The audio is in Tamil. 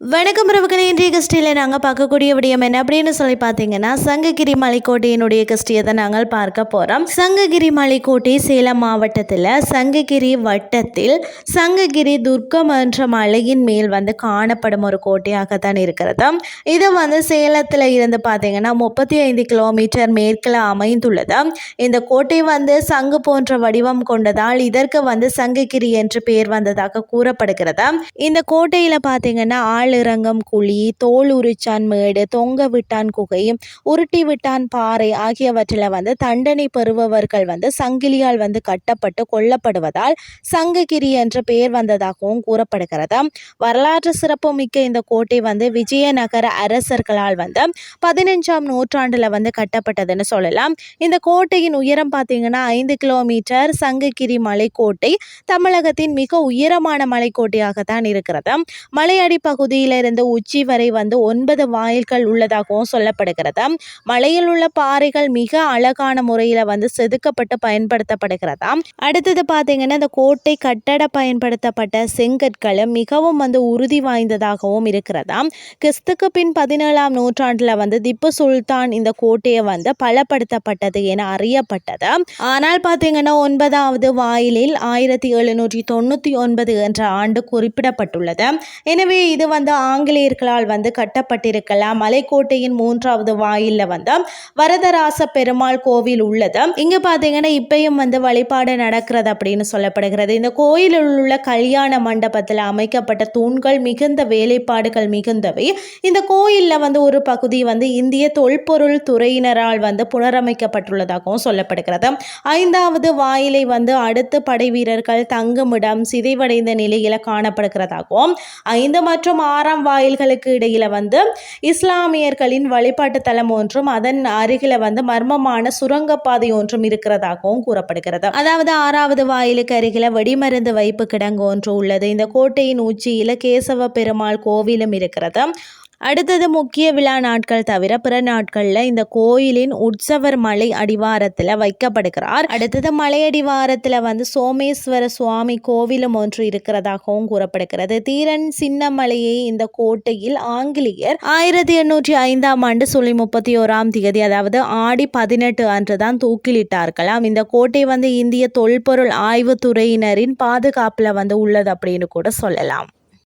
வணக்கம் உறவுகளே இன்றைய கிறிஸ்டியில் நாங்கள் பார்க்கக்கூடிய விடயம் என்ன அப்படின்னு சொல்லி பார்த்தீங்கன்னா சங்ககிரி மலைக்கோட்டையினுடைய கிறிஸ்டியை தான் நாங்கள் பார்க்க போகிறோம் சங்ககிரி மலைக்கோட்டை சேலம் மாவட்டத்தில் சங்ககிரி வட்டத்தில் சங்ககிரி துர்க்கம் என்ற மலையின் மேல் வந்து காணப்படும் ஒரு கோட்டையாகத்தான் இருக்கிறது. இது வந்து சேலத்தில் இருந்து பார்த்தீங்கன்னா முப்பத்தி ஐந்து கிலோமீட்டர் மேற்கில் அமைந்துள்ளது. இந்த கோட்டை வந்து சங்கு போன்ற வடிவம் கொண்டதால் இதற்கு வந்து சங்ககிரி என்று பெயர் வந்ததாக கூறப்படுகிறது. இந்த கோட்டையில் பார்த்தீங்கன்னா ஆளிரங்கம் குழி தோல் உரிச்சான் மேடு தொங்க விட்டான் குகை உருட்டி விட்டான் பாறை ஆகியவற்றில் வந்து தண்டனை பெறுபவர்கள் வந்து சங்கிலியால் வந்து கட்டப்பட்டு கொல்லப்படுவதால் சங்ககிரி என்ற பெயர் வந்ததாகவும் கூறப்படுகிறது. வரலாற்று சிறப்பு மிக்க இந்த கோட்டை வந்து விஜயநகர அரசர்களால் வந்து பதினஞ்சாம் நூற்றாண்டில் வந்து கட்டப்பட்டதுன்னு சொல்லலாம். இந்த கோட்டையின் உயரம் பார்த்தீங்கன்னா ஐந்து கிலோமீட்டர். சங்ககிரி மலைக்கோட்டை தமிழகத்தின் மிக உயரமான மலைக்கோட்டையாகத்தான் இருக்கிறது. மலையடி பகுதி பகுதியிலிருந்து உச்சி வரை வந்து ஒன்பது வாயில்கள் உள்ளதாகவும் சொல்லப்படுகிறது. மலையில் உள்ள பாறைகள் மிக அழகான முறையில் வந்து செதுக்கப்பட்டு பயன்படுத்தப்படுகிறதா. அடுத்தது பார்த்தீங்கன்னா இந்த கோட்டை கட்டட பயன்படுத்தப்பட்ட செங்கற்களும் மிகவும் வந்து உறுதி வாய்ந்ததாகவும் இருக்கிறதா. கிறிஸ்துக்கு பின் பதினேழாம் நூற்றாண்டில் வந்து திப்பு சுல்தான் இந்த கோட்டையை வந்து பலப்படுத்தப்பட்டது என அறியப்பட்டது. ஆனால் பார்த்தீங்கன்னா ஒன்பதாவது வாயிலில் ஆயிரத்தி எழுநூற்றி தொண்ணூற்றி ஒன்பது என்ற ஆண்டு குறிப்பிடப்பட்டுள்ளது. எனவே இது வந்து வந்து ஆங்கிலேயர்களால் வந்து கட்டப்பட்டிருக்கலாம். மலைக்கோட்டையின் மூன்றாவது வாயிலில் வந்து வரதராச பெருமாள் கோவில் உள்ளது. இங்கே பார்த்தீங்கன்னா இப்பயும் வந்து வழிபாடு நடக்கிறது அப்படின்னு சொல்லப்படுகிறது. இந்த கோயிலில் உள்ள கல்யாண மண்டபத்தில் அமைக்கப்பட்ட தூண்கள் மிகுந்த வேலைப்பாடுகள் மிகுந்தவை. இந்த கோயிலில் வந்து ஒரு பகுதி வந்து இந்திய தொல்பொருள் துறையினரால் வந்து புனரமைக்கப்பட்டுள்ளதாகவும் சொல்லப்படுகிறது. ஐந்தாவது வாயிலை வந்து அடுத்து படை வீரர்கள் தங்குமிடம் சிதைவடைந்த நிலையில் காணப்படுகிறதாகவும் ஐந்து மற்றும் ஆறாம் வாயில்களுக்கு இடையில் வந்து இஸ்லாமியர்களின் வழிபாட்டு தலம் ஒன்றும் அதன் அருகில் வந்து மர்மமான சுரங்கப்பாதை ஒன்றும் இருக்கிறதாகவும் கூறப்படுகிறது. அதாவது ஆறாவது வாயிலுக்கு அருகில் வெடிமருந்து வைப்பு கிடங்கு ஒன்று உள்ளது. இந்த கோட்டையின் உச்சியில் கேசவ பெருமாள் கோவிலும் இருக்கிறது. அடுத்தது முக்கிய விழா நாட்கள் தவிர பிற நாட்களில் இந்த கோயிலின் உற்சவர் மலை அடிவாரத்தில் வைக்கப்படுகிறார். அடுத்தது மலை அடிவாரத்தில் வந்து சோமேஸ்வர சுவாமி கோவிலும் ஒன்று இருக்கிறதாகவும் கூறப்படுகிறது. தீரன் சின்னமலையை இந்த கோட்டையில் ஆங்கிலேயர் ஆயிரத்தி எண்ணூற்றி ஐந்தாம் ஆண்டு சொல்லி முப்பத்தி ஓராம் தேதி அதாவது ஆடி பதினெட்டு அன்று தான் தூக்கிலிட்டார்களாம். இந்த கோட்டை வந்து இந்திய தொல்பொருள் ஆய்வுத்துறையினரின் பாதுகாப்பில் வந்து உள்ளது அப்படின்னு கூட சொல்லலாம்.